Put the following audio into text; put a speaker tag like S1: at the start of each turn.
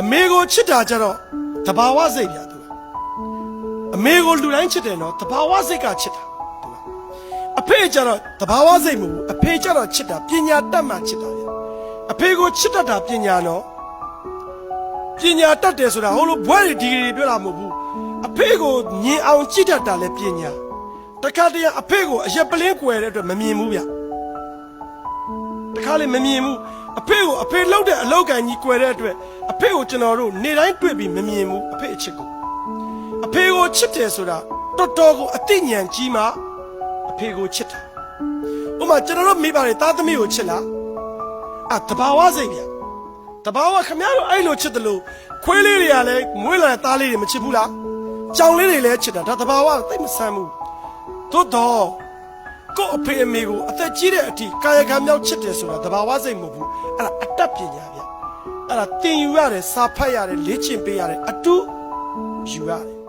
S1: အမေကိုချစ်တာကြတော့တဘာဝစိတ်ပြသူကအမေကိုလူတိုင်းချစ်တယ်နော်တဘာဝစိတ်ကချစ်တာသူကအဖေကြတော့တဘာဝစိတ်မဟုတ်ဘူးအဖေကြတော့ချစ်တာပညာတတ်မှချစ်တာဗျအဖေကိုချစ်တတ်တာပညာနော်ပညာတတ်တယ်ဆိုတာဟိုလိုဘွဲတွေဒီဂရီပြောတာမဟုတ်ဘူးအဖေကိုမြင်အောင်ကြည့်တတ်တာလည်းပညာတခါတည်းအဖေကိုအရက်ပလင်းကွယ်တဲ့အတွက်မမြင်ဘူးဗျတခါလေမမြင်ဘူးအဖေကိုအဖေလှုပ်တဲ့အလောက်ကန်ကြီးကွယ်တဲ့အတွက် အဖေကိုကျွန်တော်တို့နေတိုင်းတွေ့ပြီးမမြင်ဘူးအဖေအချစ်ကိုအဖေကိုချစ်တယ်ဆိုတာတော်တော်ကိုအသိဉာဏ်ကြီးမှအဖေကိုချစ်တာဥပမာကျွန်တော်တို့မိဘတွေသားသမီးကိုချစ်လားအာတဘာဝစိတ်ဗျတဘာဝခမရတို့အဲ့လိုချစ်တယ်လို့ခွေးလေးတွေကလည်းမွေးလာတဲ့သားလေးတွေမချစ်ဘူးလားကြောင်လေးတွေလည်းချစ်တာဒါတဘာဝသိပ်မဆန်းဘူးသို့တော့ကို့အဖေအမေကိုအသက်ကြီးတဲ့အထိကာယကံမြောက်ချစ်တယ်ဆိုတာတဘာဝစိတ်မဟုတ်ဘူးအဲ့ဒါအတတ်ပညာဗျ အဲ့ဒါသင်ယူရတယ်စာဖတ်ရတယ်လေ့ကျင့်ပေးရတယ်အတူယူရတယ်